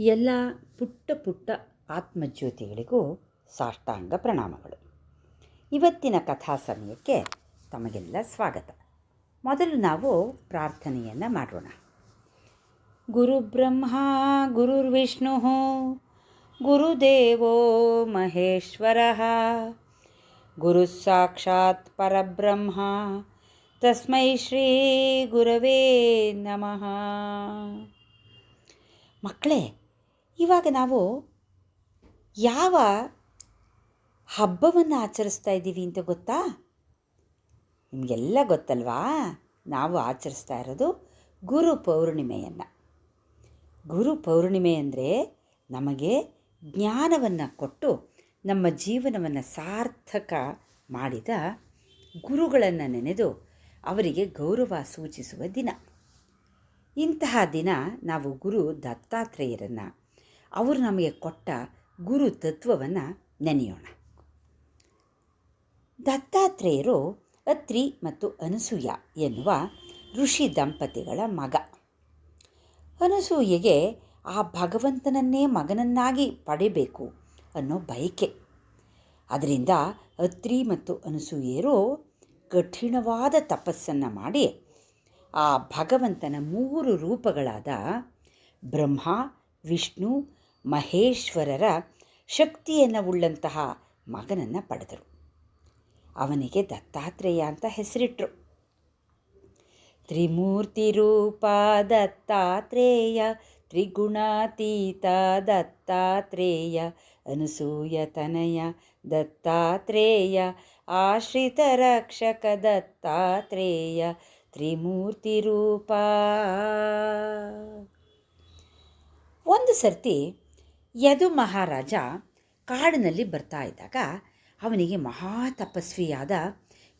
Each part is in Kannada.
ಎಲ್ಲ ಪುಟ್ಟ ಪುಟ್ಟ ಆತ್ಮಜ್ಯೋತಿಗಳಿಗೂ ಸಾಷ್ಟಾಂಗ ಪ್ರಣಾಮಗಳು. ಇವತ್ತಿನ ಕಥಾ ಸಮಯಕ್ಕೆ ತಮಗೆಲ್ಲ ಸ್ವಾಗತ. ಮೊದಲು ನಾವು ಪ್ರಾರ್ಥನೆಯನ್ನು ಮಾಡೋಣ. ಗುರುಬ್ರಹ್ಮ ಗುರುರ್ವಿಷ್ಣು ಗುರುದೇವೋ ಮಹೇಶ್ವರ, ಗುರು ಸಾಕ್ಷಾತ್ ಪರಬ್ರಹ್ಮ, ತಸ್ಮೈ ಶ್ರೀ ಗುರವೇ ನಮಃ. ಮಕ್ಕಳೇ ಇವಾಗ ನಾವು ಯಾವ ಹಬ್ಬವನ್ನು ಆಚರಿಸ್ತಾ ಇದ್ದೀವಿ ಅಂತ ಗೊತ್ತಾ? ನಿಮಗೆಲ್ಲ ಗೊತ್ತಲ್ವಾ? ನಾವು ಆಚರಿಸ್ತಾ ಇರೋದು ಗುರು ಪೌರ್ಣಿಮೆಯನ್ನು. ಗುರು ಪೌರ್ಣಿಮೆ ಅಂದರೆ ನಮಗೆ ಜ್ಞಾನವನ್ನು ಕೊಟ್ಟು ನಮ್ಮ ಜೀವನವನ್ನು ಸಾರ್ಥಕ ಮಾಡಿದ ಗುರುಗಳನ್ನು ನೆನೆದು ಅವರಿಗೆ ಗೌರವ ಸೂಚಿಸುವ ದಿನ. ಇಂತಹ ದಿನ ನಾವು ಗುರು ದತ್ತಾತ್ರೇಯರನ್ನು ಅವರು ನಮಗೆ ಕೊಟ್ಟ ಗುರು ತತ್ವವನ್ನು ನೆನೆಯೋಣ. ದತ್ತಾತ್ರೇಯರು ಅತ್ರಿ ಮತ್ತು ಅನಸೂಯ ಎನ್ನುವ ಋಷಿ ದಂಪತಿಗಳ ಮಗ. ಅನಸೂಯೆಗೆ ಆ ಭಗವಂತನನ್ನೇ ಮಗನನ್ನಾಗಿ ಪಡೆಯಬೇಕು ಅನ್ನೋ ಬಯಕೆ. ಅದರಿಂದ ಅತ್ರಿ ಮತ್ತು ಅನಸೂಯರು ಕಠಿಣವಾದ ತಪಸ್ಸನ್ನು ಮಾಡಿ ಆ ಭಗವಂತನ ಮೂರು ರೂಪಗಳಾದ ಬ್ರಹ್ಮ, ವಿಷ್ಣು ಮಹೇಶ್ವರರ ಶಕ್ತಿಯನ್ನು ಉಳ್ಳಂತಹ ಮಗನನ್ನು ಪಡೆದರು. ಅವನಿಗೆ ದತ್ತಾತ್ರೇಯ ಅಂತ ಹೆಸರಿಟ್ರು. ತ್ರಿಮೂರ್ತಿ ರೂಪ ದತ್ತಾತ್ರೇಯ, ತ್ರಿಗುಣಾತೀತ ದತ್ತಾತ್ರೇಯ, ಅನಸೂಯ ತನಯ ದತ್ತಾತ್ರೇಯ, ಆಶ್ರಿತ ರಕ್ಷಕ ದತ್ತಾತ್ರೇಯ, ತ್ರಿಮೂರ್ತಿ ರೂಪ. ಒಂದು ಸರ್ತಿ ಯದು ಮಹಾರಾಜ ಕಾಡಿನಲ್ಲಿ ಬರ್ತಾ ಇದ್ದಾಗ ಅವನಿಗೆ ಮಹಾ ತಪಸ್ವಿಯಾದ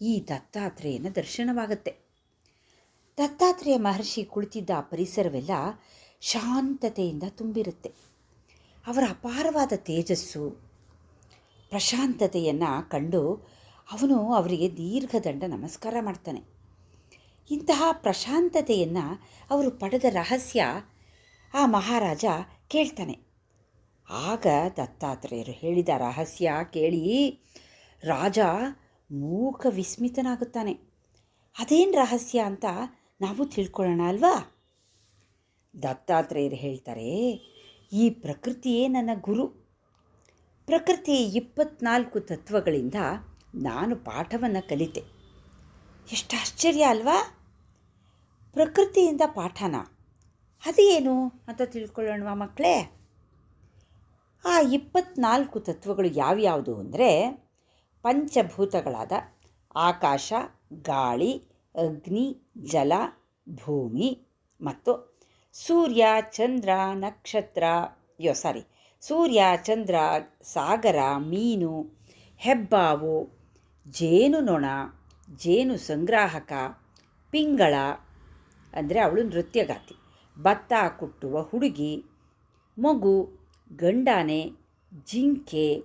ಈ ದತ್ತಾತ್ರೇಯನ ದರ್ಶನವಾಗುತ್ತೆ. ದತ್ತಾತ್ರೇಯ ಮಹರ್ಷಿ ಕುಳಿತಿದ್ದ ಪರಿಸರವೆಲ್ಲ ಶಾಂತತೆಯಿಂದ ತುಂಬಿರುತ್ತೆ. ಅವರ ಅಪಾರವಾದ ತೇಜಸ್ಸು, ಪ್ರಶಾಂತತೆಯನ್ನು ಕಂಡು ಅವನು ಅವರಿಗೆ ದೀರ್ಘದಂಡ ನಮಸ್ಕಾರ ಮಾಡ್ತಾನೆ. ಇಂತಹ ಪ್ರಶಾಂತತೆಯನ್ನು ಅವರು ಪಡೆದ ರಹಸ್ಯ ಆ ಮಹಾರಾಜ ಕೇಳ್ತಾನೆ. ಆಗ ದತ್ತಾತ್ರೇಯರು ಹೇಳಿದ ರಹಸ್ಯ ಕೇಳಿ ರಾಜ ಮೂಕ ವಿಸ್ಮಿತನಾಗುತ್ತಾನೆ. ಅದೇನು ರಹಸ್ಯ ಅಂತ ನಾವು ತಿಳ್ಕೊಳ್ಳೋಣ ಅಲ್ವಾ? ದತ್ತಾತ್ರೇಯರು ಹೇಳ್ತಾರೆ, ಈ ಪ್ರಕೃತಿಯೇ ನನ್ನ ಗುರು. ಪ್ರಕೃತಿ ಇಪ್ಪತ್ನಾಲ್ಕು ತತ್ವಗಳಿಂದ ನಾನು ಪಾಠವನ್ನು ಕಲಿತೆ. ಎಷ್ಟು ಆಶ್ಚರ್ಯ ಅಲ್ವಾ? ಪ್ರಕೃತಿಯಿಂದ ಪಾಠನ. ಅದೇನು ಅಂತ ತಿಳ್ಕೊಳ್ಳೋಣವಾ ಮಕ್ಕಳೇ? ಆ ಇಪ್ಪತ್ನಾಲ್ಕು ತತ್ವಗಳು ಯಾವ್ಯಾವುದು ಅಂದರೆ ಪಂಚಭೂತಗಳಾದ ಆಕಾಶ, ಗಾಳಿ, ಅಗ್ನಿ, ಜಲ, ಭೂಮಿ ಮತ್ತು ಸೂರ್ಯ, ಚಂದ್ರ, ನಕ್ಷತ್ರ ಯೋ ಸಾರಿ ಸೂರ್ಯ, ಚಂದ್ರ, ಸಾಗರ, ಮೀನು, ಹೆಬ್ಬಾವು ಜೇನುನೊಣ ಜೇನು ಸಂಗ್ರಾಹಕ, ಪಿಂಗಳ ಅಂದರೆ ಅವಳು ನೃತ್ಯಗಾತಿ ಭತ್ತ ಕುಟ್ಟುವ ಹುಡುಗಿ, ಮಗು ಗಂಡಾನೆ, ಜಿಂಕೆ,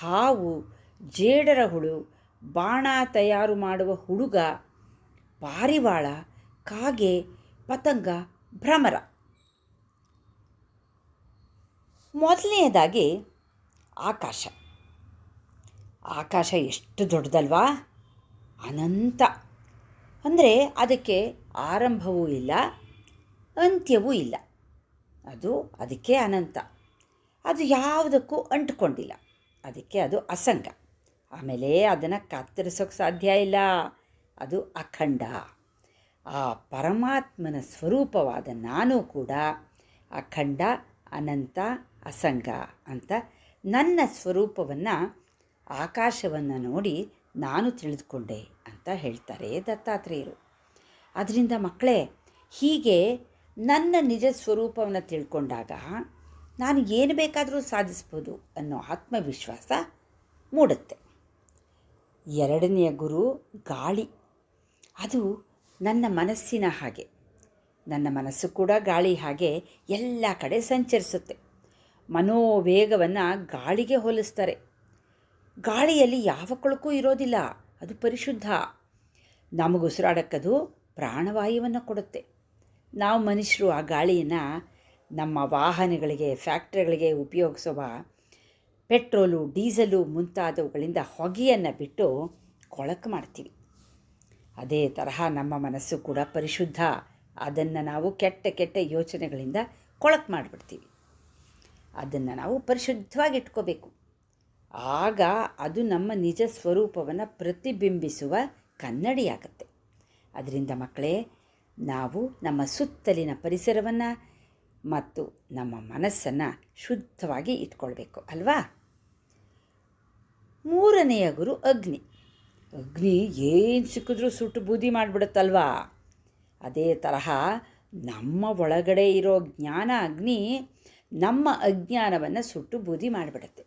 ಹಾವು ಜೇಡರ ಹುಳು ಬಾಣ ತಯಾರು ಮಾಡುವ ಹುಡುಗ, ಪಾರಿವಾಳ, ಕಾಗೆ, ಪತಂಗ, ಭ್ರಮರ. ಮೊದಲನೆಯದಾಗಿ ಆಕಾಶ. ಆಕಾಶ ಎಷ್ಟು ದೊಡ್ಡದಲ್ವಾ? ಅನಂತ. ಅಂದರೆ ಅದಕ್ಕೆ ಆರಂಭವೂ ಇಲ್ಲ, ಅಂತ್ಯವೂ ಇಲ್ಲ. ಅದು ಅದಕ್ಕೆ ಅನಂತ. ಅದು ಯಾವುದಕ್ಕೂ ಅಂಟ್ಕೊಂಡಿಲ್ಲ. ಅದಕ್ಕೆ ಅದು ಅಸಂಗ. ಆಮೇಲೆ ಅದನ್ನು ಕತ್ತರಿಸೋಕೆ ಸಾಧ್ಯ ಇಲ್ಲ. ಅದು ಅಖಂಡ. ಆ ಪರಮಾತ್ಮನ ಸ್ವರೂಪವಾದ ನಾನು ಕೂಡ ಅಖಂಡ, ಅನಂತ, ಅಸಂಗ ಅಂತ ನನ್ನ ಸ್ವರೂಪವನ್ನು ಆಕಾಶವನ್ನು ನೋಡಿ ನಾನು ತಿಳಿದುಕೊಂಡೆ ಅಂತ ಹೇಳ್ತಾರೆ ದತ್ತಾತ್ರೇಯರು. ಅದರಿಂದ ಮಕ್ಕಳೇ, ಹೀಗೆ ನನ್ನ ನಿಜ ಸ್ವರೂಪವನ್ನು ತಿಳ್ಕೊಂಡಾಗ ನಾನು ಏನು ಬೇಕಾದರೂ ಸಾಧಿಸ್ಬೋದು ಅನ್ನೋ ಆತ್ಮವಿಶ್ವಾಸ ಮೂಡುತ್ತೆ. ಎರಡನೆಯ ಗುರು ಗಾಳಿ. ಅದು ನನ್ನ ಮನಸ್ಸಿನ ಹಾಗೆ. ನನ್ನ ಮನಸ್ಸು ಕೂಡ ಗಾಳಿ ಹಾಗೆ ಎಲ್ಲ ಕಡೆ ಸಂಚರಿಸುತ್ತೆ. ಮನೋವೇಗವನ್ನು ಗಾಳಿಗೆ ಹೋಲಿಸ್ತಾರೆ. ಗಾಳಿಯಲ್ಲಿ ಯಾವ ಕೊಳಕು ಇರೋದಿಲ್ಲ, ಅದು ಪರಿಶುದ್ಧ. ನಮಗುಸಿರಾಡಕ್ಕದು ಪ್ರಾಣವಾಯುವನ್ನು ಕೊಡುತ್ತೆ. ನಾವು ಮನುಷ್ಯರು ಆ ಗಾಳಿಯನ್ನು ನಮ್ಮ ವಾಹನಗಳಿಗೆ, ಫ್ಯಾಕ್ಟ್ರಿಗಳಿಗೆ ಉಪಯೋಗಿಸುವ ಪೆಟ್ರೋಲು, ಡೀಸಲು ಮುಂತಾದವುಗಳಿಂದ ಹೊಗೆಯನ್ನು ಬಿಟ್ಟು ಕೊಳಕು ಮಾಡ್ತೀವಿ. ಅದೇ ತರಹ ನಮ್ಮ ಮನಸ್ಸು ಕೂಡ ಪರಿಶುದ್ಧ. ಅದನ್ನು ನಾವು ಕೆಟ್ಟ ಕೆಟ್ಟ ಯೋಚನೆಗಳಿಂದ ಕೊಳಕು ಮಾಡಿಬಿಡ್ತೀವಿ. ಅದನ್ನು ನಾವು ಪರಿಶುದ್ಧವಾಗಿ ಇಟ್ಕೋಬೇಕು ಆಗ ಅದು ನಮ್ಮ ನಿಜ ಸ್ವರೂಪವನ್ನು ಪ್ರತಿಬಿಂಬಿಸುವ ಕನ್ನಡಿಯಾಗತ್ತೆ ಅದರಿಂದ ಮಕ್ಕಳೇ, ನಾವು ನಮ್ಮ ಸುತ್ತಲಿನ ಪರಿಸರವನ್ನು ಮತ್ತು ನಮ್ಮ ಮನಸ್ಸನ್ನು ಶುದ್ಧವಾಗಿ ಇಟ್ಕೊಳ್ಬೇಕು, ಅಲ್ವಾ? ಮೂರನೆಯ ಗುರು ಅಗ್ನಿ. ಅಗ್ನಿ ಏನು ಸಿಕ್ಕಿದ್ರೂ ಸುಟ್ಟು ಬೂದಿ ಮಾಡಿಬಿಡುತ್ತಲ್ವಾ? ಅದೇ ತರಹ ನಮ್ಮ ಒಳಗಡೆ ಇರೋ ಜ್ಞಾನ ಅಗ್ನಿ ನಮ್ಮ ಅಜ್ಞಾನವನ್ನು ಸುಟ್ಟು ಬೂದಿ ಮಾಡಿಬಿಡುತ್ತೆ.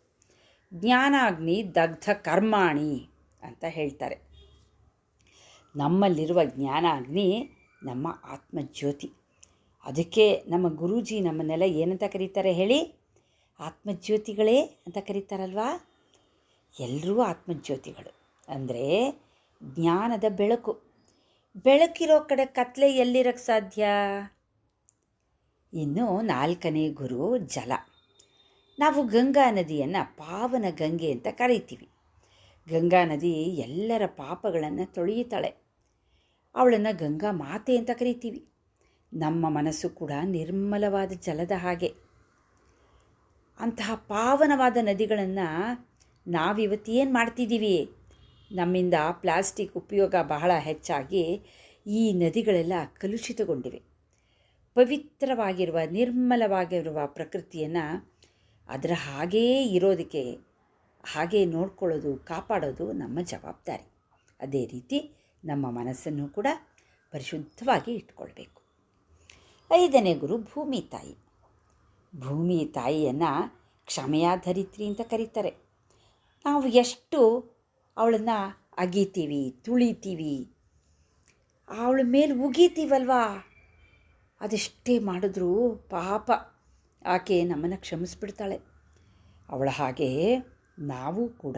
ಜ್ಞಾನಾಗ್ನಿ ದಗ್ಧ ಕರ್ಮಾಣಿ ಅಂತ ಹೇಳ್ತಾರೆ. ನಮ್ಮಲ್ಲಿರುವ ಜ್ಞಾನಾಗ್ನಿ ನಮ್ಮ ಆತ್ಮಜ್ಯೋತಿ. ಅದಕ್ಕೆ ನಮ್ಮ ಗುರೂಜಿ ನಮ್ಮನ್ನೆಲ್ಲ ಏನಂತ ಕರೀತಾರೆ ಹೇಳಿ? ಆತ್ಮಜ್ಯೋತಿಗಳೇ ಅಂತ ಕರೀತಾರಲ್ವಾ? ಎಲ್ಲರೂ ಆತ್ಮಜ್ಯೋತಿಗಳು. ಅಂದರೆ ಜ್ಞಾನದ ಬೆಳಕು. ಬೆಳಕಿರೋ ಕಡೆ ಕತ್ಲೆ ಎಲ್ಲಿರಕ್ಕೆ ಸಾಧ್ಯ? ಇನ್ನು ನಾಲ್ಕನೇ ಗುರು ಜಲ. ನಾವು ಗಂಗಾ ನದಿಯನ್ನು ಪಾವನ ಗಂಗೆ ಅಂತ ಕರೀತೀವಿ. ಗಂಗಾ ನದಿ ಎಲ್ಲರ ಪಾಪಗಳನ್ನು ತೊಳೆಯುತ್ತಾಳೆ. ಅವಳನ್ನು ಗಂಗಾ ಮಾತೆ ಅಂತ ಕರಿತೀವಿ. ನಮ್ಮ ಮನಸ್ಸು ಕೂಡ ನಿರ್ಮಲವಾದ ಜಲದ ಹಾಗೆ. ಅಂತಹ ಪಾವನವಾದ ನದಿಗಳನ್ನು ನಾವಿವತ್ತು ಏನು ಮಾಡ್ತಿದ್ದೀವಿ? ನಮ್ಮಿಂದ ಪ್ಲಾಸ್ಟಿಕ್ ಉಪಯೋಗ ಬಹಳ ಹೆಚ್ಚಾಗಿ ಈ ನದಿಗಳೆಲ್ಲ ಕಲುಷಿತಗೊಂಡಿವೆ. ಪವಿತ್ರವಾಗಿರುವ, ನಿರ್ಮಲವಾಗಿರುವ ಪ್ರಕೃತಿಯನ್ನು ಅದರ ಹಾಗೇ ಇರೋದಕ್ಕೆ, ಹಾಗೆ ನೋಡ್ಕೊಳ್ಳೋದು, ಕಾಪಾಡೋದು ನಮ್ಮ ಜವಾಬ್ದಾರಿ. ಅದೇ ರೀತಿ ನಮ್ಮ ಮನಸ್ಸನ್ನು ಕೂಡ ಪರಿಶುದ್ಧವಾಗಿ ಇಟ್ಕೊಳ್ಬೇಕು. ಐದನೇ ಗುರು ಭೂಮಿ ತಾಯಿ. ಭೂಮಿ ತಾಯಿಯನ್ನು ಕ್ಷಮೆಯಾಧರಿತ್ರಿ ಅಂತ ಕರೀತಾರೆ. ನಾವು ಎಷ್ಟು ಅವಳನ್ನು ಅಗೀತೀವಿ, ತುಳಿತೀವಿ, ಅವಳ ಮೇಲೆ ಉಗೀತೀವಲ್ವಾ? ಅದೆಷ್ಟೇ ಮಾಡಿದ್ರೂ ಪಾಪ ಆಕೆ ನಮ್ಮನ್ನು ಕ್ಷಮಿಸ್ಬಿಡ್ತಾಳೆ. ಅವಳ ಹಾಗೆ ನಾವು ಕೂಡ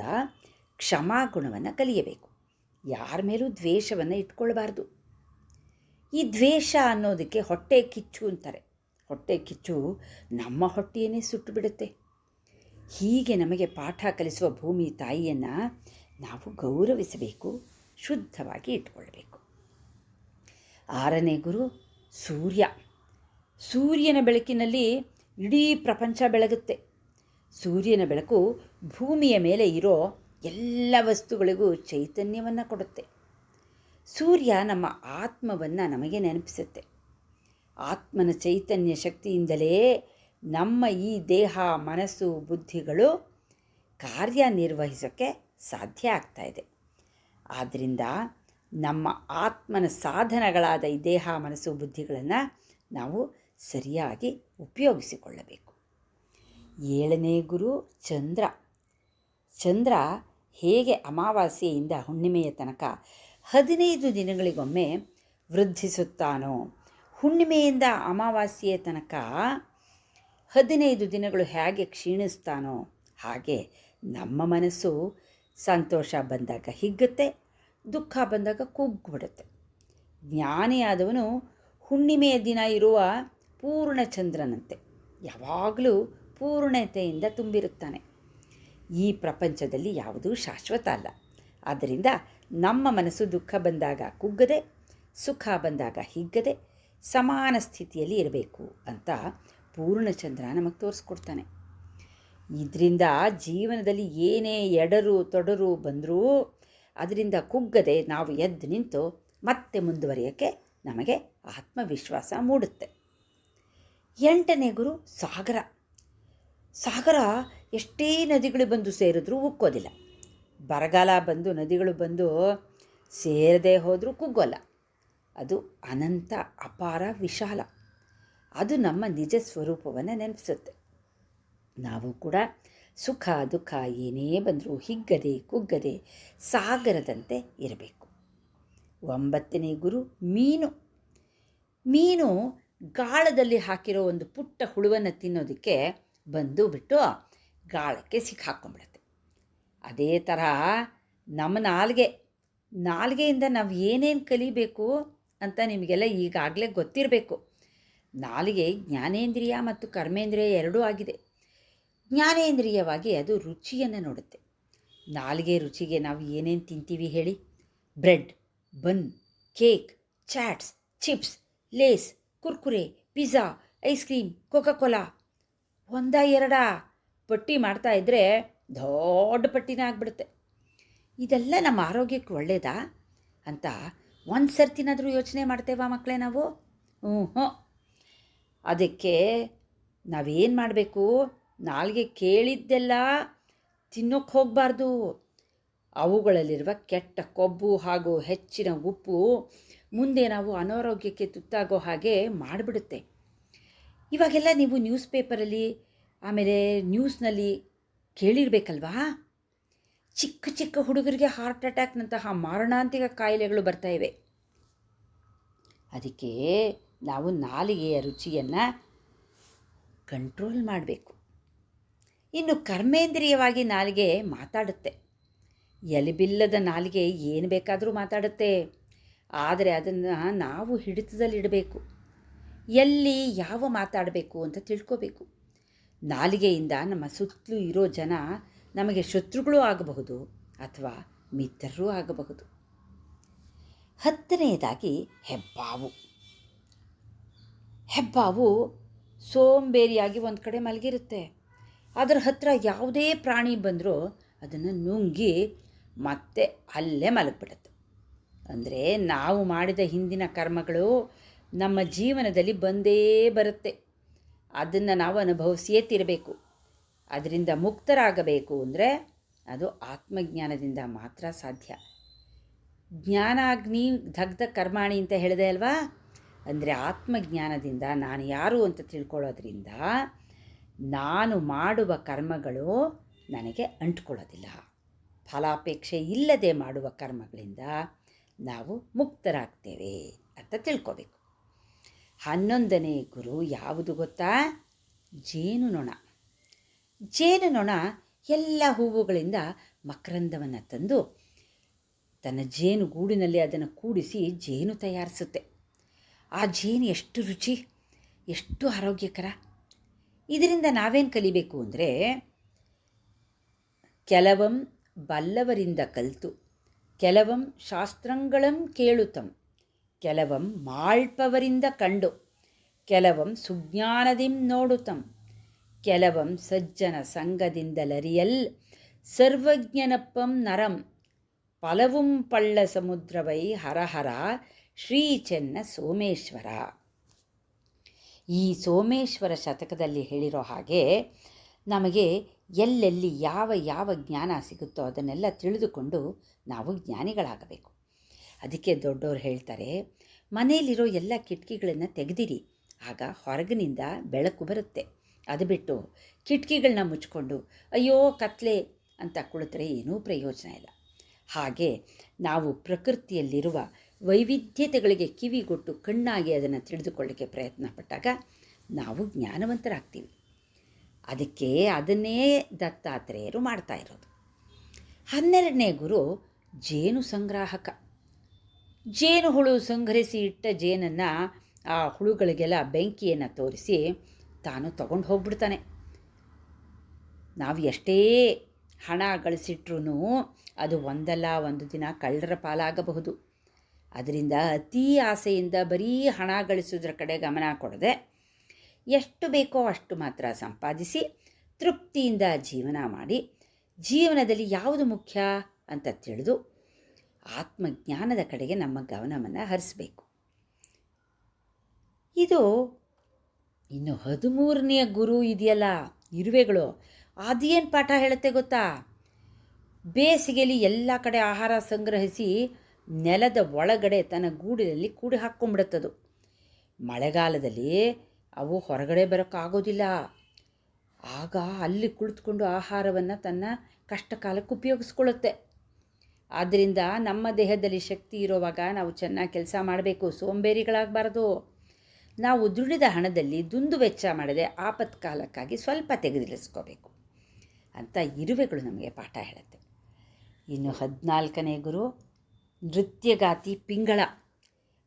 ಕ್ಷಮಾಗುಣವನ್ನು ಕಲಿಯಬೇಕು. ಯಾರ ಮೇಲೂ ದ್ವೇಷವನ್ನು ಇಟ್ಕೊಳ್ಬಾರ್ದು. ಈ ದ್ವೇಷ ಅನ್ನೋದಕ್ಕೆ ಹೊಟ್ಟೆ ಕಿಚ್ಚು ಅಂತಾರೆ. ಹೊಟ್ಟೆ ಕಿಚ್ಚು ನಮ್ಮ ಹೊಟ್ಟೆಯನ್ನೇ ಸುಟ್ಟು ಬಿಡುತ್ತೆ ಹೀಗೆ ನಮಗೆ ಪಾಠ ಕಲಿಸುವ ಭೂಮಿ ತಾಯಿಯನ್ನು ನಾವು ಗೌರವಿಸಬೇಕು, ಶುದ್ಧವಾಗಿ ಇಟ್ಕೊಳ್ಬೇಕು ಆರನೇ ಗುರು, ಸೂರ್ಯ. ಸೂರ್ಯನ ಬೆಳಕಿನಲ್ಲಿ ಇಡೀ ಪ್ರಪಂಚ ಬೆಳಗುತ್ತೆ. ಸೂರ್ಯನ ಬೆಳಕು ಭೂಮಿಯ ಮೇಲೆ ಇರೋ ಎಲ್ಲ ವಸ್ತುಗಳಿಗೂ ಚೈತನ್ಯವನ್ನು ಕೊಡುತ್ತೆ. ಸೂರ್ಯ ನಮ್ಮ ಆತ್ಮವನ್ನು ನಮಗೆ ನೆನಪಿಸುತ್ತೆ. ಆತ್ಮನ ಚೈತನ್ಯ ಶಕ್ತಿಯಿಂದಲೇ ನಮ್ಮ ಈ ದೇಹ, ಮನಸ್ಸು, ಬುದ್ಧಿಗಳು ಕಾರ್ಯನಿರ್ವಹಿಸೋಕ್ಕೆ ಸಾಧ್ಯ ಆಗ್ತಾ ಇದೆ. ಆದ್ದರಿಂದ ನಮ್ಮ ಆತ್ಮನ ಸಾಧನಗಳಾದ ಈ ದೇಹ, ಮನಸ್ಸು, ಬುದ್ಧಿಗಳನ್ನು ನಾವು ಸರಿಯಾಗಿ ಉಪಯೋಗಿಸಿಕೊಳ್ಳಬೇಕು. ಏಳನೇ ಗುರು ಚಂದ್ರ. ಚಂದ್ರ ಹೇಗೆ ಅಮಾವಾಸ್ಯೆಯಿಂದ ಹುಣ್ಣಿಮೆಯ ತನಕ ಹದಿನೈದು ದಿನಗಳಿಗೊಮ್ಮೆ ವೃದ್ಧಿಸುತ್ತಾನೋ? ಹುಣ್ಣಿಮೆಯಿಂದ ಅಮಾವಾಸ್ಯೆಯ ತನಕ ಹದಿನೈದು ದಿನಗಳು ಹೇಗೆ ಕ್ಷೀಣಿಸ್ತಾನೋ ಹಾಗೆ ನಮ್ಮ ಮನಸ್ಸು ಸಂತೋಷ ಬಂದಾಗ ಹಿಗ್ಗುತ್ತೆ, ದುಃಖ ಬಂದಾಗ ಕುಗ್ಗಿಬಿಡುತ್ತೆ ಜ್ಞಾನಿಯಾದವನು ಹುಣ್ಣಿಮೆಯ ದಿನ ಇರುವ ಪೂರ್ಣ ಚಂದ್ರನಂತೆ, ಯಾವಾಗಲೂ ಪೂರ್ಣತೆಯಿಂದ ತುಂಬಿರುತ್ತಾನೆ. ಈ ಪ್ರಪಂಚದಲ್ಲಿ ಯಾವುದೂ ಶಾಶ್ವತ ಅಲ್ಲ. ಆದ್ದರಿಂದ ನಮ್ಮ ಮನಸ್ಸು ದುಃಖ ಬಂದಾಗ ಕುಗ್ಗದೆ, ಸುಖ ಬಂದಾಗ ಹಿಗ್ಗದೆ, ಸಮಾನ ಸ್ಥಿತಿಯಲ್ಲಿ ಇರಬೇಕು ಅಂತ ಪೂರ್ಣಚಂದ್ರ ನಮಗೆ ತೋರಿಸ್ಕೊಡ್ತಾನೆ. ಇದರಿಂದ ಜೀವನದಲ್ಲಿ ಏನೇ ಎಡರು, ತೊಡರು ಬಂದರೂ ಅದರಿಂದ ಕುಗ್ಗದೆ ನಾವು ಎದ್ದು ನಿಂತು ಮತ್ತೆ ಮುಂದುವರಿಯೋಕ್ಕೆ ನಮಗೆ ಆತ್ಮವಿಶ್ವಾಸ ಮೂಡುತ್ತೆ. ಎಂಟನೇ ಗುರು ಸಾಗರ. ಸಾಗರ ಎಷ್ಟೇ ನದಿಗಳು ಬಂದು ಸೇರಿದ್ರೂ ಉಕ್ಕೋದಿಲ್ಲ. ಬರಗಾಲ ಬಂದು, ನದಿಗಳು ಬಂದು ಸೇರದೆ ಹೋದರೂ ಕುಗ್ಗೋಲ್ಲ. ಅದು ಅನಂತ, ಅಪಾರ ವಿಶಾಲ. ಅದು ನಮ್ಮ ನಿಜ ಸ್ವರೂಪವನ್ನು ನೆನಪಿಸುತ್ತೆ. ನಾವು ಕೂಡ ಸುಖ, ದುಃಖ ಏನೇ ಬಂದರೂ ಹಿಗ್ಗದೆ, ಕುಗ್ಗದೆ ಸಾಗರದಂತೆ ಇರಬೇಕು. ಒಂಬತ್ತನೇ ಗುರು ಮೀನು. ಮೀನು ಗಾಳದಲ್ಲಿ ಹಾಕಿರೋ ಒಂದು ಪುಟ್ಟ ಹುಳುವನ್ನು ತಿನ್ನೋದಕ್ಕೆ ಬಂದು ಬಿಟ್ಟು ಗಾಳಕ್ಕೆ ಸಿಕ್ಕಾಕೊಂಡ್ಬಿಡುತ್ತೆ ಅದೇ ಥರ ನಮ್ಮ ನಾಲ್ಗೆ, ನಾಲ್ಗೆಯಿಂದ ನಾವು ಏನೇನು ಕಲಿಬೇಕು ಅಂತ ನಿಮಗೆಲ್ಲ ಈಗಾಗಲೇ ಗೊತ್ತಿರಬೇಕು. ನಾಲಿಗೆ ಜ್ಞಾನೇಂದ್ರಿಯ ಮತ್ತು ಕರ್ಮೇಂದ್ರಿಯ ಎರಡೂ ಆಗಿದೆ. ಜ್ಞಾನೇಂದ್ರಿಯವಾಗಿ ಅದು ರುಚಿಯನ್ನು ನೋಡುತ್ತೆ. ನಾಲಿಗೆ ರುಚಿಗೆ ನಾವು ಏನೇನು ತಿಂತೀವಿ ಹೇಳಿ? Bread, bun, cake, chaats, chips, Lay's, Kurkure, pizza, ice cream, Coca Cola ಒಂದ ಎರಡ ಪಟ್ಟಿ ಮಾಡ್ತಾ ಇದ್ದರೆ ದೊಡ್ಡ ಪಟ್ಟಿನೇ ಆಗಿಬಿಡುತ್ತೆ. ಇದೆಲ್ಲ ನಮ್ಮ ಆರೋಗ್ಯಕ್ಕೆ ಒಳ್ಳೆಯದಾ ಅಂತ ಒಂದು ಸರ್ತಿನಾದರೂ ಯೋಚನೆ ಮಾಡ್ತೇವಾ ಮಕ್ಕಳೇ ನಾವು? ಹ್ಞೂ ಹ್ಞೂ ಅದಕ್ಕೆ ನಾವೇನು ಮಾಡಬೇಕು? ನಾಲ್ಗೆ ಕೇಳಿದ್ದೆಲ್ಲ ತಿನ್ನೋಕ್ಕೆ ಹೋಗಬಾರ್ದು. ಅವುಗಳಲ್ಲಿರುವ ಕೆಟ್ಟ ಕೊಬ್ಬು ಹಾಗೂ ಹೆಚ್ಚಿನ ಉಪ್ಪು ಮುಂದೆ ನಾವು ಅನಾರೋಗ್ಯಕ್ಕೆ ತುತ್ತಾಗೋ ಹಾಗೆ ಮಾಡಿಬಿಡುತ್ತೆ. ಇವಾಗೆಲ್ಲ ನೀವು ನ್ಯೂಸ್ ಪೇಪರಲ್ಲಿ, ಆಮೇಲೆ ನ್ಯೂಸ್ನಲ್ಲಿ ಕೇಳಿರ್ಬೇಕಲ್ವಾ? ಚಿಕ್ಕ ಚಿಕ್ಕ ಹುಡುಗರಿಗೆ ಹಾರ್ಟ್ ಅಟ್ಯಾಕ್ನಂತಹ ಮಾರಣಾಂತಿಕ ಕಾಯಿಲೆಗಳು ಬರ್ತಾ ಇವೆ. ಅದಕ್ಕೆ ನಾವು ನಾಲಿಗೆಯ ರುಚಿಯನ್ನು ಕಂಟ್ರೋಲ್ ಮಾಡಬೇಕು. ಇನ್ನು ಕರ್ಮೇಂದ್ರಿಯವಾಗಿ ನಾಲಿಗೆ ಮಾತಾಡುತ್ತೆ. ಎಲಿಬಿಲ್ಲದ ನಾಲಿಗೆ ಏನು ಬೇಕಾದರೂ ಮಾತಾಡುತ್ತೆ. ಆದರೆ ಅದನ್ನು ನಾವು ಹಿಡಿತದಲ್ಲಿಡಬೇಕು. ಎಲ್ಲಿ ಯಾವ ಮಾತಾಡಬೇಕು ಅಂತ ತಿಳ್ಕೋಬೇಕು. ನಾಲಿಗೆಯಿಂದ ನಮ್ಮ ಸುತ್ತಲೂ ಇರೋ ಜನ ನಮಗೆ ಶತ್ರುಗಳೂ ಆಗಬಹುದು ಅಥವಾ ಮಿತ್ರರೂ ಆಗಬಹುದು. ಹತ್ತನೆಯದಾಗಿ ಹೆಬ್ಬಾವು. ಹೆಬ್ಬಾವು ಸೋಂಬೇರಿಯಾಗಿ ಒಂದು ಕಡೆ ಮಲಗಿರುತ್ತೆ. ಅದರ ಹತ್ತಿರ ಯಾವುದೇ ಪ್ರಾಣಿ ಬಂದರೂ ಅದನ್ನು ನುಂಗಿ ಮತ್ತೆ ಅಲ್ಲೇ ಮಲಗಿಬಿಡುತ್ತೆ. ಅಂದರೆ ನಾವು ಮಾಡಿದ ಹಿಂದಿನ ಕರ್ಮಗಳು ನಮ್ಮ ಜೀವನದಲ್ಲಿ ಬಂದೇ ಬರುತ್ತೆ. ಅದನ್ನು ನಾವು ಅನುಭವಿಸಿಯೇ ತಿರಬೇಕು. ಅದರಿಂದ ಮುಕ್ತರಾಗಬೇಕು ಅಂದರೆ ಅದು ಆತ್ಮಜ್ಞಾನದಿಂದ ಮಾತ್ರ ಸಾಧ್ಯ. ಜ್ಞಾನಾಗ್ನಿ ದಗ್ಧ ಕರ್ಮಾಣಿ ಅಂತ ಹೇಳಿದೆ ಅಲ್ವಾ? ಅಂದರೆ ಆತ್ಮಜ್ಞಾನದಿಂದ ನಾನು ಯಾರು ಅಂತ ತಿಳ್ಕೊಳ್ಳೋದ್ರಿಂದ ನಾನು ಮಾಡುವ ಕರ್ಮಗಳು ನನಗೆ ಅಂಟ್ಕೊಳ್ಳೋದಿಲ್ಲ. ಫಲಾಪೇಕ್ಷೆ ಇಲ್ಲದೆ ಮಾಡುವ ಕರ್ಮಗಳಿಂದ ನಾವು ಮುಕ್ತರಾಗ್ತೇವೆ ಅಂತ ತಿಳ್ಕೋಬೇಕು. ಹನ್ನೊಂದನೇ ಗುರು ಯಾವುದು ಗೊತ್ತಾ? ಜೇನುನೊಣ. ಜೇನುನೊಣ ಎಲ್ಲ ಹೂವುಗಳಿಂದ ಮಕರಂದವನ್ನು ತಂದು ತನ್ನ ಜೇನು ಗೂಡಿನಲ್ಲಿ ಅದನ್ನು ಕೂಡಿಸಿ ಜೇನು ತಯಾರಿಸುತ್ತೆ. ಆ ಜೇನು ಎಷ್ಟು ರುಚಿ, ಎಷ್ಟು ಆರೋಗ್ಯಕರ. ಇದರಿಂದ ನಾವೇನು ಕಲಿಬೇಕು ಅಂದರೆ ಕೆಲವಂ ಬಲ್ಲವರಿಂದ ಕಲಿತು, ಕೆಲವಂ ಶಾಸ್ತ್ರಗಳಂ ಕೇಳುತ್ತಂ ಕೆಲವಂ ಮಾಳ್ಪವರಿಂದ ಕಂಡು, ಕೆಲವಂ ಸುಜ್ಞಾನದಿಂ ನೋಡುತ್ತಂ ಕೆಲವಂ ಸಜ್ಜನ ಸಂಘದಿಂದಲರಿಯಲ್ ಸರ್ವಜ್ಞನಪ್ಪಂ ನರಂ, ಪಲವುಂ ಪಳ್ಳ ಸಮುದ್ರವೈ ಹರಹರ, ಶ್ರೀ ಚೆನ್ನ ಸೋಮೇಶ್ವರ. ಈ ಸೋಮೇಶ್ವರ ಶತಕದಲ್ಲಿ ಹೇಳಿರೋ ಹಾಗೆ ನಮಗೆ ಎಲ್ಲೆಲ್ಲಿ ಯಾವ ಯಾವ ಜ್ಞಾನ ಸಿಗುತ್ತೋ ಅದನ್ನೆಲ್ಲ ತಿಳಿದುಕೊಂಡು ನಾವು ಜ್ಞಾನಿಗಳಾಗಬೇಕು. ಅದಕ್ಕೆ ದೊಡ್ಡವರು ಹೇಳ್ತಾರೆ, ಮನೆಯಲ್ಲಿರೋ ಎಲ್ಲ ಕಿಟಕಿಗಳನ್ನು ತೆಗೆದಿರಿ, ಆಗ ಹೊರಗಿನಿಂದ ಬೆಳಕು ಬರುತ್ತೆ. ಅದು ಬಿಟ್ಟು ಕಿಟಕಿಗಳನ್ನ ಮುಚ್ಕೊಂಡು, ಅಯ್ಯೋ ಕತ್ಲೆ ಅಂತ ಕುಳಿತರೆ ಏನೂ ಪ್ರಯೋಜನ ಇಲ್ಲ. ಹಾಗೆ ನಾವು ಪ್ರಕೃತಿಯಲ್ಲಿರುವ ವೈವಿಧ್ಯತೆಗಳಿಗೆ ಕಿವಿಗೊಟ್ಟು ಕಣ್ಣಾಗಿ ಅದನ್ನು ತಿಳಿದುಕೊಳ್ಳಿಕ್ಕೆ ಪ್ರಯತ್ನ ಪಟ್ಟಾಗ ನಾವು ಜ್ಞಾನವಂತರಾಗ್ತೀವಿ. ಅದಕ್ಕೆ ಅದನ್ನೇ ದತ್ತಾತ್ರೇಯರು ಮಾಡ್ತಾ ಇರೋದು. ಹನ್ನೆರಡನೇ ಗುರು ಜೇನು ಸಂಗ್ರಾಹಕ. ಜೇನು ಹುಳು ಸಂಗ್ರಹಿಸಿ ಇಟ್ಟ ಜೇನನ್ನು ಆ ಹುಳುಗಳಿಗೆಲ್ಲ ಬೆಂಕಿಯನ್ನು ತೋರಿಸಿ ತಾನು ತಗೊಂಡು ಹೋಗ್ಬಿಡ್ತಾನೆ. ನಾವು ಎಷ್ಟೇ ಹಣ ಗಳಿಸಿಟ್ರೂ ಅದು ಒಂದಲ್ಲ, ಒಂದು ದಿನ ಕಳ್ಳರ ಪಾಲಾಗಬಹುದು. ಅದರಿಂದ ಅತೀ ಆಸೆಯಿಂದ ಬರೀ ಹಣ ಗಳಿಸೋದ್ರ ಕಡೆ ಗಮನ ಕೊಡದೆ ಎಷ್ಟು ಬೇಕೋ ಅಷ್ಟು ಮಾತ್ರ ಸಂಪಾದಿಸಿ ತೃಪ್ತಿಯಿಂದ ಜೀವನ ಮಾಡಿ, ಜೀವನದಲ್ಲಿ ಯಾವುದು ಮುಖ್ಯ ಅಂತ ತಿಳಿದು ಆತ್ಮಜ್ಞಾನದ ಕಡೆಗೆ ನಮ್ಮ ಗಮನವನ್ನು ಹರಿಸಬೇಕು. ಇದು ಇನ್ನು ಹದಿಮೂರನೆಯ ಗುರು ಇದೆಯಲ್ಲ, ಇರುವೆಗಳು. ಅದೇನು ಪಾಠ ಹೇಳುತ್ತೆ ಗೊತ್ತಾ? ಬೇಸಿಗೆಯಲ್ಲಿ ಎಲ್ಲ ಕಡೆ ಆಹಾರ ಸಂಗ್ರಹಿಸಿ ನೆಲದ ಒಳಗಡೆ ತನ್ನ ಗೂಡಿನಲ್ಲಿ ಕೂಡಿ ಹಾಕ್ಕೊಂಡ್ಬಿಡುತ್ತದು. ಮಳೆಗಾಲದಲ್ಲಿ ಅವು ಹೊರಗಡೆ ಬರೋಕ್ಕಾಗೋದಿಲ್ಲ. ಆಗ ಅಲ್ಲಿ ಕುಳಿತುಕೊಂಡು ಆಹಾರವನ್ನು ತನ್ನ ಕಷ್ಟಕಾಲಕ್ಕೆ ಉಪಯೋಗಿಸ್ಕೊಳ್ಳುತ್ತೆ. ಆದ್ದರಿಂದ ನಮ್ಮ ದೇಹದಲ್ಲಿ ಶಕ್ತಿ ಇರೋವಾಗ ನಾವು ಚೆನ್ನಾಗಿ ಕೆಲಸ ಮಾಡಬೇಕು, ಸೋಂಬೇರಿಗಳಾಗಬಾರ್ದು. ನಾವು ದುಡಿದ ಹಣದಲ್ಲಿ ದುಂದು ವೆಚ್ಚ ಮಾಡದೆ ಆಪತ್ಕಾಲಕ್ಕಾಗಿ ಸ್ವಲ್ಪ ತೆಗೆದಿಳಿಸ್ಕೋಬೇಕು. ಅಂತ ಇರುವೆಗಳು ನಮಗೆ ಪಾಠ ಹೇಳುತ್ತೆ. ಇನ್ನು ಹದಿನಾಲ್ಕನೇ ಗುರು, ನೃತ್ಯಗಾತಿ ಪಿಂಗಳ.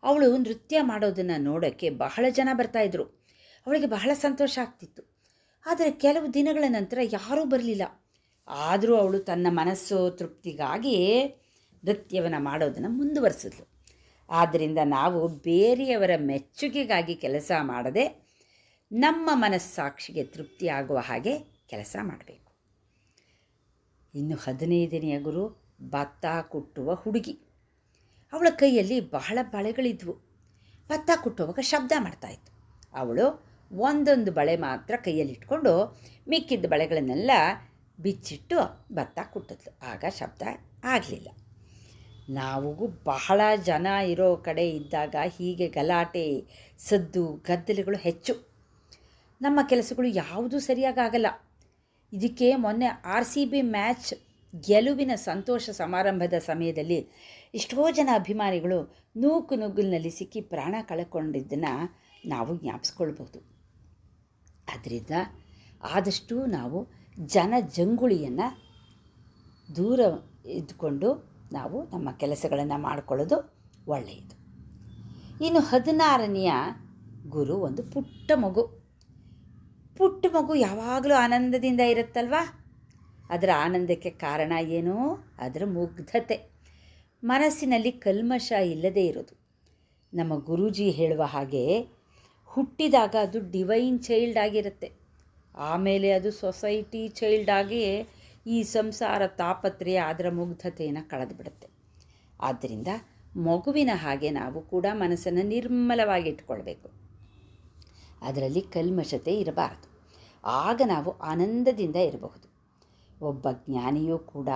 ಅವಳು ನೃತ್ಯ ಮಾಡೋದನ್ನು ನೋಡೋಕ್ಕೆ ಬಹಳ ಜನ ಬರ್ತಾಯಿದ್ರು ಅವಳಿಗೆ ಬಹಳ ಸಂತೋಷ ಆಗ್ತಿತ್ತು. ಆದರೆ ಕೆಲವು ದಿನಗಳ ನಂತರ ಯಾರೂ ಬರಲಿಲ್ಲ. ಆದರೂ ಅವಳು ತನ್ನ ಮನಸ್ಸು ತೃಪ್ತಿಗಾಗಿ ನೃತ್ಯವನ್ನು ಮಾಡೋದನ್ನು ಮುಂದುವರಿಸಿದ್ಲು. ಆದ್ದರಿಂದ ನಾವು ಬೇರೆಯವರ ಮೆಚ್ಚುಗೆಗಾಗಿ ಕೆಲಸ ಮಾಡದೆ ನಮ್ಮ ಮನಸ್ಸಾಕ್ಷಿಗೆ ತೃಪ್ತಿಯಾಗುವ ಹಾಗೆ ಕೆಲಸ ಮಾಡಬೇಕು. ಇನ್ನು ಹದಿನೈದನೆಯ ಗುರು ಭತ್ತ ಕುಟ್ಟುವ ಹುಡುಗಿ. ಅವಳ ಕೈಯಲ್ಲಿ ಬಹಳ ಬಳೆಗಳಿದ್ವು. ಭತ್ತ ಕುಟ್ಟುವಾಗ ಶಬ್ದ ಮಾಡ್ತಾಯಿತ್ತು ಅವಳು ಒಂದೊಂದು ಬಳೆ ಮಾತ್ರ ಕೈಯಲ್ಲಿಟ್ಕೊಂಡು ಮಿಕ್ಕಿದ್ದ ಬಳೆಗಳನ್ನೆಲ್ಲ ಬಿಚ್ಚಿಟ್ಟು ಭತ್ತ ಕುಟ್ಟಿದ್ಲು ಆಗ ಶಬ್ದ ಆಗಲಿಲ್ಲ. ನಾವು ಬಹಳ ಜನ ಇರೋ ಕಡೆ ಇದ್ದಾಗ ಹೀಗೆ ಗಲಾಟೆ, ಸದ್ದು, ಗದ್ದಲೆಗಳು ಹೆಚ್ಚು. ನಮ್ಮ ಕೆಲಸಗಳು ಯಾವುದೂ ಸರಿಯಾಗಿ ಆಗಲ್ಲ. ಇದಕ್ಕೆ ಮೊನ್ನೆ ಆರ್ ಸಿ ಬಿ ಮ್ಯಾಚ್ ಗೆಲುವಿನ ಸಂತೋಷ ಸಮಾರಂಭದ ಸಮಯದಲ್ಲಿ ಎಷ್ಟೋ ಜನ ಅಭಿಮಾನಿಗಳು ನೂಕು ನುಗ್ಗಲಿನಲ್ಲಿ ಸಿಕ್ಕಿ ಪ್ರಾಣ ಕಳ್ಕೊಂಡಿದ್ದನ್ನು ನಾವು ಜ್ಞಾಪಿಸ್ಕೊಳ್ಬೋದು. ಅದರಿಂದ ಆದಷ್ಟು ನಾವು ಜನ ಜಂಗುಳಿಯನ್ನು ದೂರ ಇದ್ದುಕೊಂಡು ನಾವು ನಮ್ಮ ಕೆಲಸಗಳನ್ನು ಮಾಡಿಕೊಳ್ಳೋದು ಒಳ್ಳೆಯದು. ಇನ್ನು ಹದಿನಾರನೆಯ ಗುರು ಒಂದು ಪುಟ್ಟ ಮಗು. ಪುಟ್ಟ ಮಗು ಯಾವಾಗಲೂ ಆನಂದದಿಂದ ಇರುತ್ತಲ್ವಾ? ಅದರ ಆನಂದಕ್ಕೆ ಕಾರಣ ಏನು? ಅದರ ಮುಗ್ಧತೆ. ಮನಸ್ಸಿನಲ್ಲಿ ಕಲ್ಮಶ ಇಲ್ಲದೇ ಇರೋದು. ನಮ್ಮ ಗುರೂಜಿ ಹೇಳುವ ಹಾಗೆ ಹುಟ್ಟಿದಾಗ ಅದು ಡಿವೈನ್ ಚೈಲ್ಡ್ ಆಗಿರುತ್ತೆ. ಆಮೇಲೆ ಅದು ಸೊಸೈಟಿ ಚೈಲ್ಡ್ ಆಗಿ ಈ ಸಂಸಾರ ತಾಪತ್ರೆಯ ಅದರ ಮುಗ್ಧತೆಯನ್ನು ಕಳೆದು ಬಿಡುತ್ತೆ ಆದ್ದರಿಂದ ಮಗುವಿನ ಹಾಗೆ ನಾವು ಕೂಡ ಮನಸ್ಸನ್ನು ನಿರ್ಮಲವಾಗಿ ಇಟ್ಕೊಳ್ಬೇಕು ಅದರಲ್ಲಿ ಕಲ್ಮಶತೆ ಇರಬಾರದು. ಆಗ ನಾವು ಆನಂದದಿಂದ ಇರಬಹುದು. ಒಬ್ಬ ಜ್ಞಾನಿಯೂ ಕೂಡ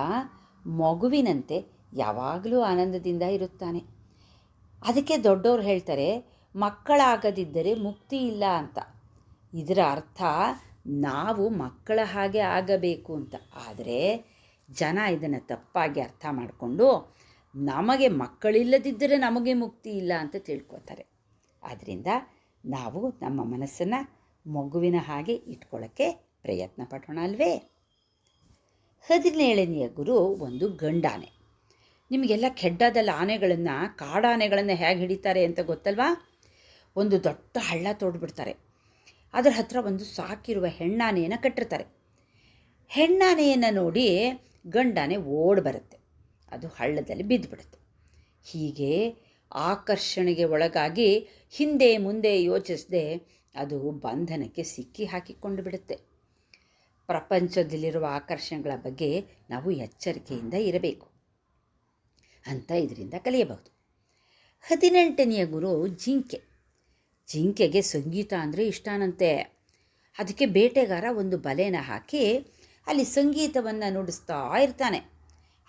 ಮಗುವಿನಂತೆ ಯಾವಾಗಲೂ ಆನಂದದಿಂದ ಇರುತ್ತಾನೆ. ಅದಕ್ಕೆ ದೊಡ್ಡವರು ಹೇಳ್ತಾರೆ, ಮಕ್ಕಳಾಗದಿದ್ದರೆ ಮುಕ್ತಿ ಇಲ್ಲ ಅಂತ. ಇದರ ಅರ್ಥ ನಾವು ಮಕ್ಕಳ ಹಾಗೆ ಆಗಬೇಕು ಅಂತ. ಆದರೆ ಜನ ಇದನ್ನು ತಪ್ಪಾಗಿ ಅರ್ಥ ಮಾಡಿಕೊಂಡು ನಮಗೆ ಮಕ್ಕಳಿಲ್ಲದಿದ್ದರೆ ನಮಗೆ ಮುಕ್ತಿ ಇಲ್ಲ ಅಂತ ತಿಳ್ಕೊತಾರೆ. ಆದ್ದರಿಂದ ನಾವು ನಮ್ಮ ಮನಸ್ಸನ್ನು ಮಗುವಿನ ಹಾಗೆ ಇಟ್ಕೊಳ್ಳೋಕ್ಕೆ ಪ್ರಯತ್ನ ಪಡೋಣ ಅಲ್ವೇ? ಹದಿನೇಳನೆಯ ಗುರು ಒಂದು ಗಂಡಾನೆ. ನಿಮಗೆಲ್ಲ ಕೆಡ್ಡದಲ್ಲಿ ಆನೆಗಳನ್ನು, ಕಾಡಾನೆಗಳನ್ನು ಹೇಗೆ ಹಿಡಿತಾರೆ ಅಂತ ಗೊತ್ತಲ್ವಾ? ಒಂದು ದೊಡ್ಡ ಹಳ್ಳ ತೋಡ್ಬಿಡ್ತಾರೆ. ಅದರ ಹತ್ರ ಒಂದು ಸಾಕಿರುವ ಹೆಣ್ಣಾನೆಯನ್ನು ಕಟ್ಟಿರ್ತಾರೆ. ಹೆಣ್ಣಾನೆಯನ್ನು ನೋಡಿ ಗಂಡಾನೆ ಓಡ್ ಬರುತ್ತೆ. ಅದು ಹಳ್ಳದಲ್ಲಿ ಬಿದ್ದುಬಿಡುತ್ತೆ ಹೀಗೆ ಆಕರ್ಷಣೆಗೆ ಒಳಗಾಗಿ ಹಿಂದೆ ಮುಂದೆ ಯೋಚಿಸದೆ ಅದು ಬಂಧನಕ್ಕೆ ಸಿಕ್ಕಿ ಹಾಕಿಕೊಂಡು ಬಿಡುತ್ತೆ. ಪ್ರಪಂಚದಲ್ಲಿರುವ ಆಕರ್ಷಣೆಗಳ ಬಗ್ಗೆ ನಾವು ಎಚ್ಚರಿಕೆಯಿಂದ ಇರಬೇಕು ಅಂತ ಇದರಿಂದ ಕಲಿಯಬಹುದು. ಹದಿನೆಂಟನೆಯ ಗುರು ಜಿಂಕೆ. ಜಿಂಕೆಗೆ ಸಂಗೀತ ಅಂದರೆ ಇಷ್ಟನಂತೆ. ಅದಕ್ಕೆ ಬೇಟೆಗಾರ ಒಂದು ಬಲೆನ ಹಾಕಿ ಅಲ್ಲಿ ಸಂಗೀತವನ್ನು ನುಡಿಸ್ತಾ ಇರ್ತಾನೆ.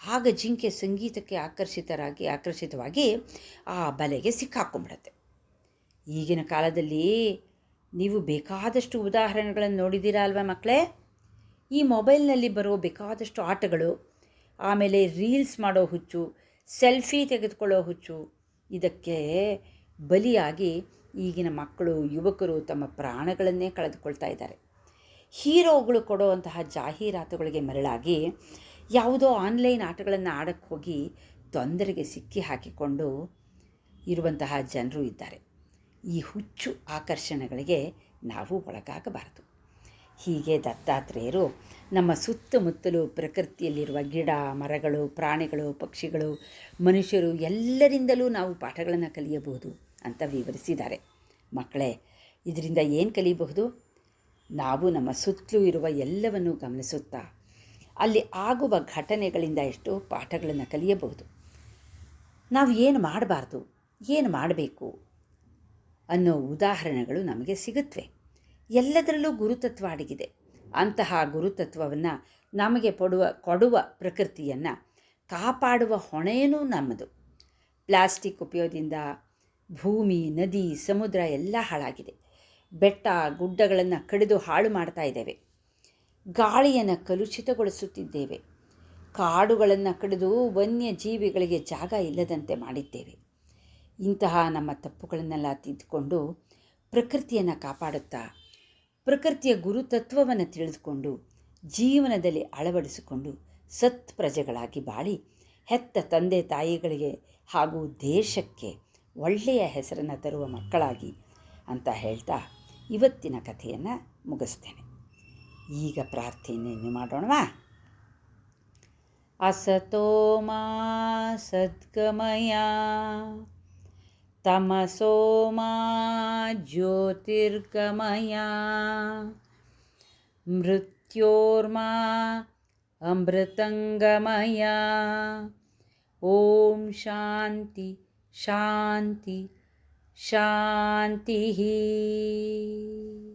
ಆಗ ಜಿಂಕೆ ಸಂಗೀತಕ್ಕೆ ಆಕರ್ಷಿತರಾಗಿ, ಆಕರ್ಷಿತವಾಗಿ ಆ ಬಲೆಗೆ ಸಿಕ್ಕಾಕೊಂಡ್ಬಿಡತ್ತೆ. ಈಗಿನ ಕಾಲದಲ್ಲಿ ನೀವು ಬೇಕಾದಷ್ಟು ಉದಾಹರಣೆಗಳನ್ನು ನೋಡಿದ್ದೀರಾ ಅಲ್ವಾ ಮಕ್ಕಳೇ? ಈ ಮೊಬೈಲ್ನಲ್ಲಿ ಬರೋ ಬೇಕಾದಷ್ಟು ಆಟಗಳು, ಆಮೇಲೆ ರೀಲ್ಸ್ ಮಾಡೋ ಹುಚ್ಚು, ಸೆಲ್ಫಿ ತೆಗೆದುಕೊಳ್ಳೋ ಹುಚ್ಚು, ಇದಕ್ಕೆ ಬಲಿಯಾಗಿ ಈಗಿನ ಮಕ್ಕಳು, ಯುವಕರು ತಮ್ಮ ಪ್ರಾಣಗಳನ್ನೇ ಕಳೆದುಕೊಳ್ತಾ ಇದ್ದಾರೆ. ಹೀರೋಗಳು ಕೊಡುವಂತಹ ಜಾಹೀರಾತುಗಳಿಗೆ ಮರಳಾಗಿ ಯಾವುದೋ ಆನ್ಲೈನ್ ಆಟಗಳನ್ನು ಆಡಕ್ಕೆ ಹೋಗಿ ತೊಂದರೆಗೆ ಸಿಕ್ಕಿ ಹಾಕಿಕೊಂಡು ಇರುವಂತಹ ಜನರು ಇದ್ದಾರೆ. ಈ ಹುಚ್ಚು ಆಕರ್ಷಣೆಗಳಿಗೆ ನಾವು ಒಳಗಾಗಬಾರದು. ಹೀಗೆ ದತ್ತಾತ್ರೇಯರು ನಮ್ಮ ಸುತ್ತಮುತ್ತಲು ಪ್ರಕೃತಿಯಲ್ಲಿರುವ ಗಿಡ, ಮರಗಳು, ಪ್ರಾಣಿಗಳು, ಪಕ್ಷಿಗಳು, ಮನುಷ್ಯರು ಎಲ್ಲರಿಂದಲೂ ನಾವು ಪಾಠಗಳನ್ನು ಕಲಿಯಬಹುದು. ಅಂತ ವಿವರಿಸಿದ್ದಾರೆ. ಮಕ್ಕಳೇ, ಇದರಿಂದ ಏನು ಕಲಿಯಬಹುದು ನಾವು ನಮ್ಮ ಸುತ್ತಲೂ ಇರುವ ಎಲ್ಲವನ್ನು ಗಮನಿಸುತ್ತಾ, ಅಲ್ಲಿ ಆಗುವ ಘಟನೆಗಳಿಂದ ಎಷ್ಟೋ ಪಾಠಗಳನ್ನು ಕಲಿಯಬಹುದು. ನಾವು ಏನು ಮಾಡಬಾರ್ದು? ಏನು ಮಾಡಬೇಕು? ಅನ್ನೋ ಉದಾಹರಣೆಗಳು ನಮಗೆ ಸಿಗುತ್ತವೆ ಎಲ್ಲದರಲ್ಲೂ ಗುರುತತ್ವ ಅಡಗಿದೆ. ಅಂತಹ ಗುರುತತ್ವವನ್ನು ನಮಗೆ ಪಡುವ, ಕೊಡುವ ಪ್ರಕೃತಿಯನ್ನು ಕಾಪಾಡುವ ಹೊಣೆಯೂ ನಮ್ಮದು. ಪ್ಲಾಸ್ಟಿಕ್ ಉಪಯೋಗದಿಂದ ಭೂಮಿ, ನದಿ, ಸಮುದ್ರ ಎಲ್ಲ ಹಾಳಾಗಿದೆ. ಬೆಟ್ಟ, ಗುಡ್ಡಗಳನ್ನು ಕಡಿದು ಹಾಳು ಮಾಡ್ತಾ ಇದ್ದೇವೆ. ಗಾಳಿಯನ್ನು ಕಲುಷಿತಗೊಳಿಸುತ್ತಿದ್ದೇವೆ. ಕಾಡುಗಳನ್ನು ಕಡಿದು ವನ್ಯಜೀವಿಗಳಿಗೆ ಜಾಗ ಇಲ್ಲದಂತೆ ಮಾಡಿದ್ದೇವೆ. ಇಂತಹ ನಮ್ಮ ತಪ್ಪುಗಳನ್ನೆಲ್ಲ ತಿದ್ದುಕೊಂಡು ಪ್ರಕೃತಿಯನ್ನು ಕಾಪಾಡುತ್ತಾ, ಪ್ರಕೃತಿಯ ಗುರುತತ್ವವನ್ನು ತಿಳಿದುಕೊಂಡು, ಜೀವನದಲ್ಲಿ ಅಳವಡಿಸಿಕೊಂಡು ಸತ್ ಪ್ರಜೆಗಳಾಗಿ ಬಾಳಿ, ಹೆತ್ತ ತಂದೆ ತಾಯಿಗಳಿಗೆ ಹಾಗೂ ದೇಶಕ್ಕೆ ಒಳ್ಳೆಯ ಹೆಸರನ್ನು ತರುವ ಮಕ್ಕಳಾಗಿ ಅಂತ ಹೇಳ್ತಾ ಇವತ್ತಿನ ಕಥೆಯನ್ನು ಮುಗಿಸ್ತೇನೆ ಈಗ ಪ್ರಾರ್ಥನೆಯನ್ನು ಮಾಡೋಣವಾ असतो मा सद्गमय तमसो मा ज्योतिर्गमय मृत्योर्मा अमृतङ्गमय ॐ शान्ति शांति शांति ही।